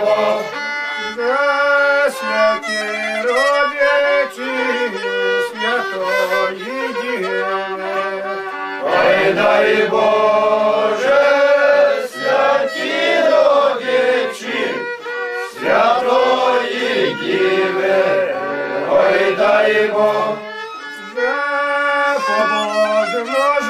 Бог, За святі родичі святої діви. ой дай Боже, святі родичі, святої діви, ой дай За побожно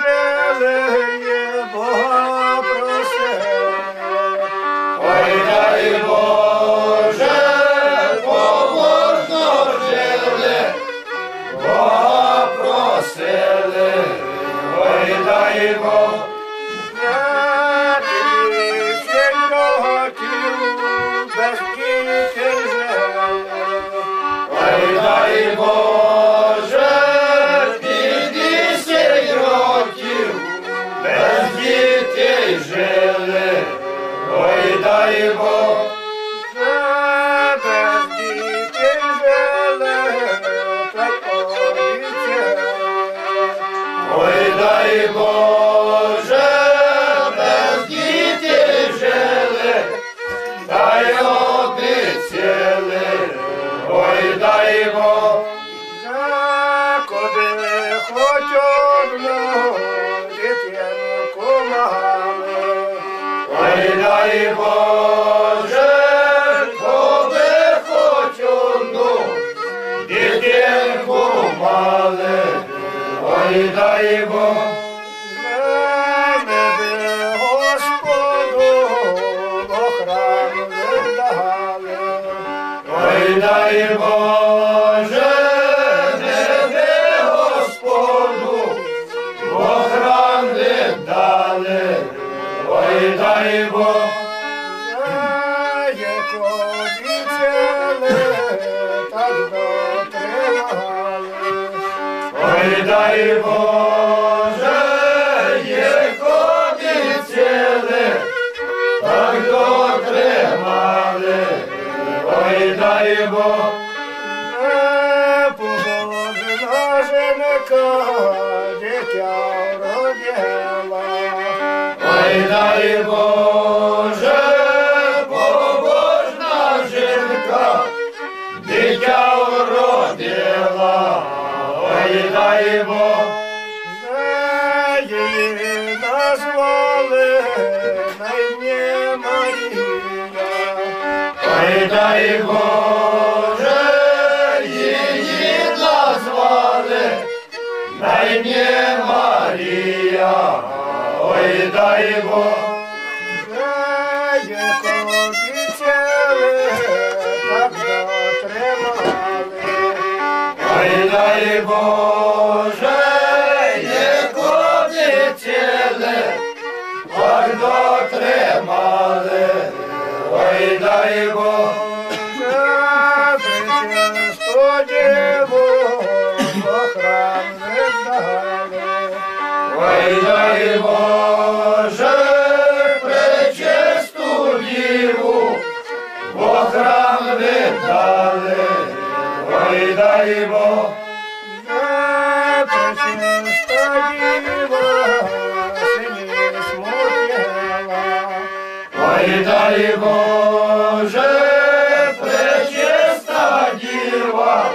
дітей жили. Ой, дай Бог, За без Мене Господу охрану віддали. ой, дай Боже, небе Господу, охран віддали, ой, дай Бог, дай Боже, як обіцяли, так дотримали, ой, дай Бог. Не побожна жінка, дитя родила. Ой, дай Боже, ой, дай Бог, За її назвали на ім'я Марія. ой, дай Боже, її назвали Марія, ой, дай Бог. Ой, Боже, як обіцяли, так дотримали, ой, дай Бог, За діву в храм віддали. ой, дай Боже, пречисту діву, в храм віддали, ой, дай Бог, дай Боже, пречиста діва,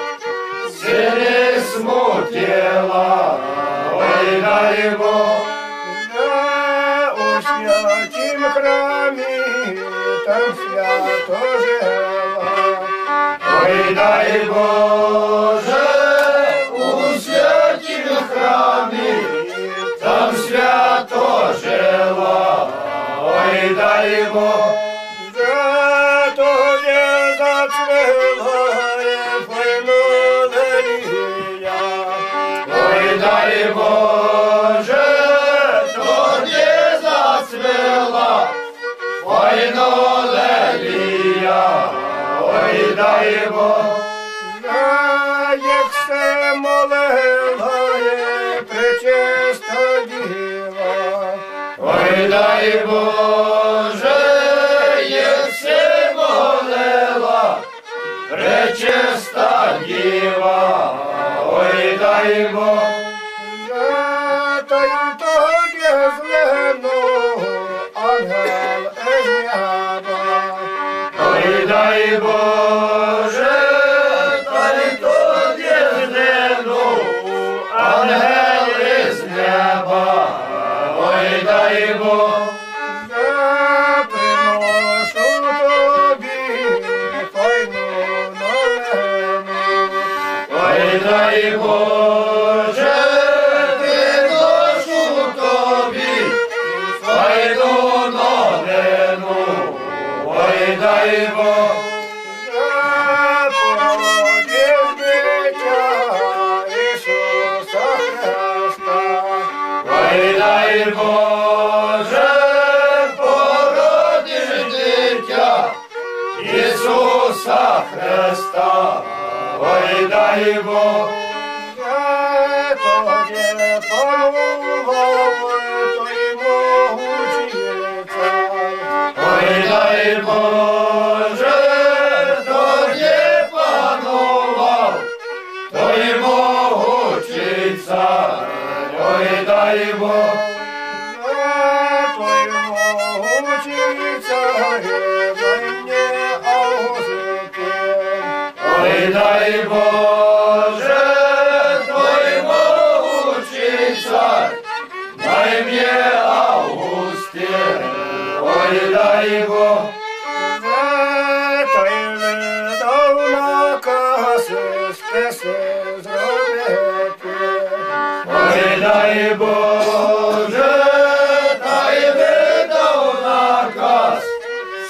сини смутила, ой, дай Бог, За у святім храмі там свято жила. ой, дай Боже, жила, ой, дай Бог, За тобі зацвела файнуля. ой, дай Боже, тоді зацвела, файно лелія, ой, дай Бог, як все молила дай Боже, єси молила, пречиста діва, ой, дай Бог, дай Христа, Бог. Панував, той могучий цар. Ой, дай Боже, тоді панував, той могучий цар, ой, дай Бог, ой, дай Боже, списи зробити. ой, дай Боже, та й видав наказ,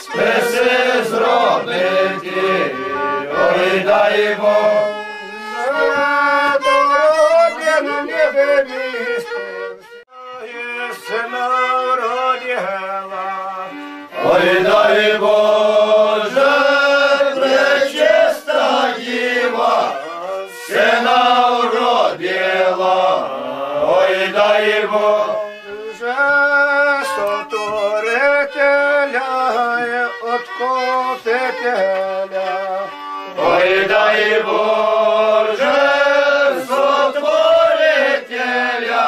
списи зробити, ой, дай Бог, родила. ой, дай Боже, от копителя. ой, дай Боже, сотворителя,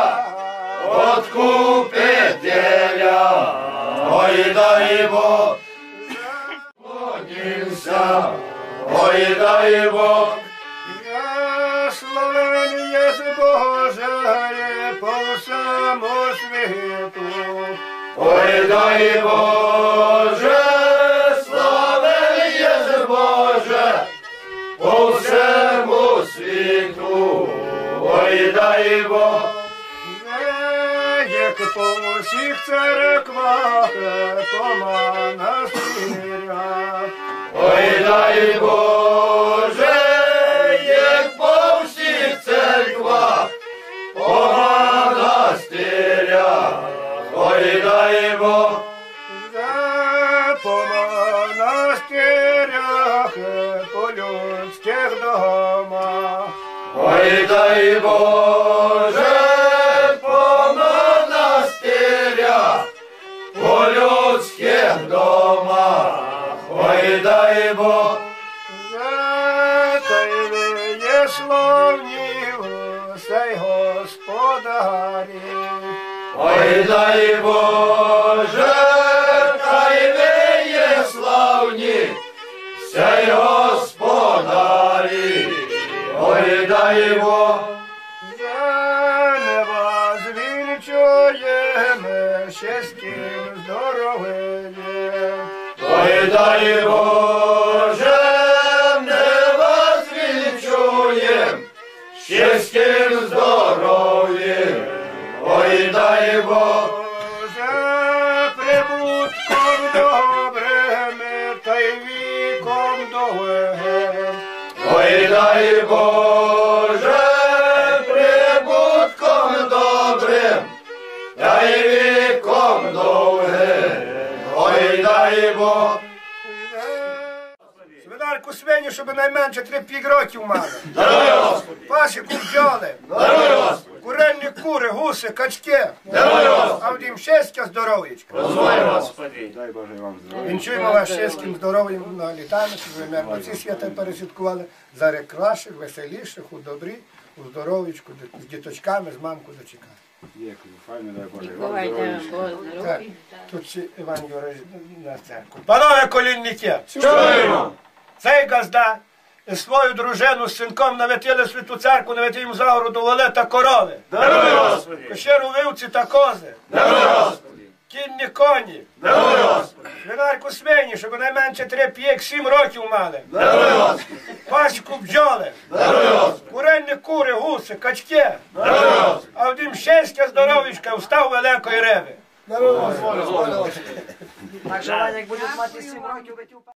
откупителя, ой, дай Бог, Поклонився, ой, дай Бог, Я славен єс Боже по всьому світу. ой, дай Боже, ой, Не Як по всіх церквах, по монастирях. ой, дай Боже, як по всіх церквах, по монастирях, ой, дай За по монастирях, по людських домах. Дай Боже, по людських домах, ой, дай За та й ви є славні, сей господарі. ой, дай Боже, хай ви є славні, сяй господарі, ой, дай Бог, щастям здоров'ям. ой, дай Боже, не вас відчуєм, щастям здоров'ям, ой, дай Бог, За прибутком добрим та й віком довгим. ой, дай Боже, дай Бог, Свинарку свині, щоб найменше три п'ять років мали. даруй Господи, Пасіку бджоли, даруй Господи, куренні кури, гуси, качки. даруй Господи, А вдім щастя, здоров'ячка. дозволь Господи, Вінчуємо вас щастям, здоров'ям на літами, щоб ви мирно ці свята пересвяткували. Зараз кращих, веселіших, у добрі, здоров'ячку, з діточками, з мамкою дочекати. Дякую, файно, дай Боже. Бувайте Боже Так, тут ще Іван Юрій на церкву. Панове колінники, чуємо, цей газда і свою дружину з синком навітили святу церкву, навіть їм загороду вели та корови. даруй Господи, Кощеру вивці та кози. даруй Господи, кінні коні, Даруй, Господи. Свинарку свині, щоб найменше 3-5-7 років мали. Даруй, вас! Пачку бджоли, Даруй, вас! куренні кури, гуси, качки. Даруй, вас! А вдім щастя, здоровічка, встав великої риби. Так, желання, як будуть мати сім років,